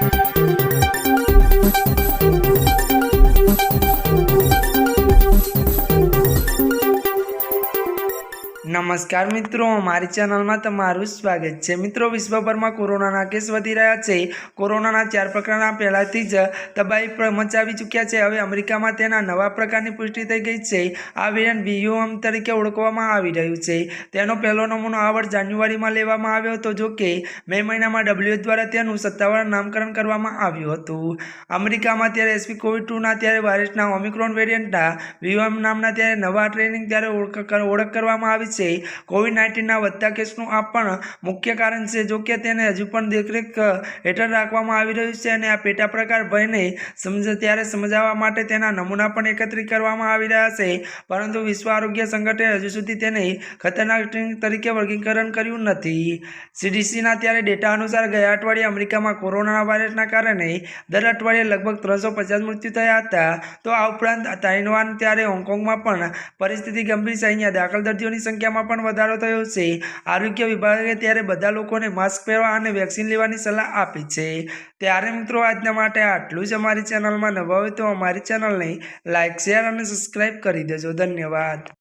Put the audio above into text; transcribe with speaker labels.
Speaker 1: Thank you. નમસ્કાર મિત્રો, મારી ચેનલમાં તમારું સ્વાગત છે. મિત્રો, વિશ્વભરમાં કોરોનાના કેસ વધી રહ્યા છે. કોરોનાના ચાર પ્રકારના પહેલાંથી જ તબાહી મચાવી ચૂક્યા છે. હવે અમેરિકામાં તેના નવા પ્રકારની પુષ્ટિ થઈ ગઈ છે. આ વેરિયન્ટ બીયુએમ તરીકે ઓળખવામાં આવી રહ્યું છે. તેનો પહેલો નમૂનો આ વર્ષ જાન્યુઆરીમાં લેવામાં આવ્યો હતો, જો કે મે મહિનામાં ડબ્લ્યુએચ દ્વારા તેનું સત્તાવાર નામકરણ કરવામાં આવ્યું હતું. અમેરિકામાં ત્યારે એસપી કોવિડ ટુના, ત્યારે વાયરસના ઓમિક્રોન વેરિયન્ટના વીયુએમ નામના, ત્યારે નવા ટ્રેનિંગ ત્યારે ઓળખ કરવામાં આવી છે કોવિડ નાઇન્ટીનના વધતા કેસનું આ પણ મુખ્ય કારણ છે. જો કે તેને હજુ પણ દેખરેખ હેઠળ રાખવામાં આવી રહ્યું છે અને આ પેટા પ્રકાર ભયને સમજ, ત્યારે સમજાવવા માટે તેના નમૂના પણ એકત્રિત કરવામાં આવી રહ્યા છે. પરંતુ વિશ્વ આરોગ્ય સંગઠને હજુ સુધી તેને ખતરનાક તરીકે વર્ગીકરણ કર્યું નથી. સીડીસીના ત્યારે ડેટા અનુસાર ગયા અઠવાડિયે અમેરિકામાં કોરોના વાયરસના કારણે દર અઠવાડિયે લગભગ ત્રણસો પચાસ મૃત્યુ થયા હતા. તો આ ઉપરાંત તાઇવાન ત્યારે હોંગકોંગમાં પણ પરિસ્થિતિ ગંભીર છે. અહીંયા દાખલ દર્દીઓની સંખ્યામાં પણ વધારો થયો છે. આરોગ્ય વિભાગે ત્યારે બધા લોકોને માસ્ક પહેરવા અને વેક્સિન લેવાની સલાહ આપી છે. ત્યારે મિત્રો આજના માટે આટલું જ અમારી ચેનલમાં નવા હોય તો અમારી ચેનલને લાઇક શેર અને સબસ્ક્રાઈબ કરી દેજો. ધન્યવાદ.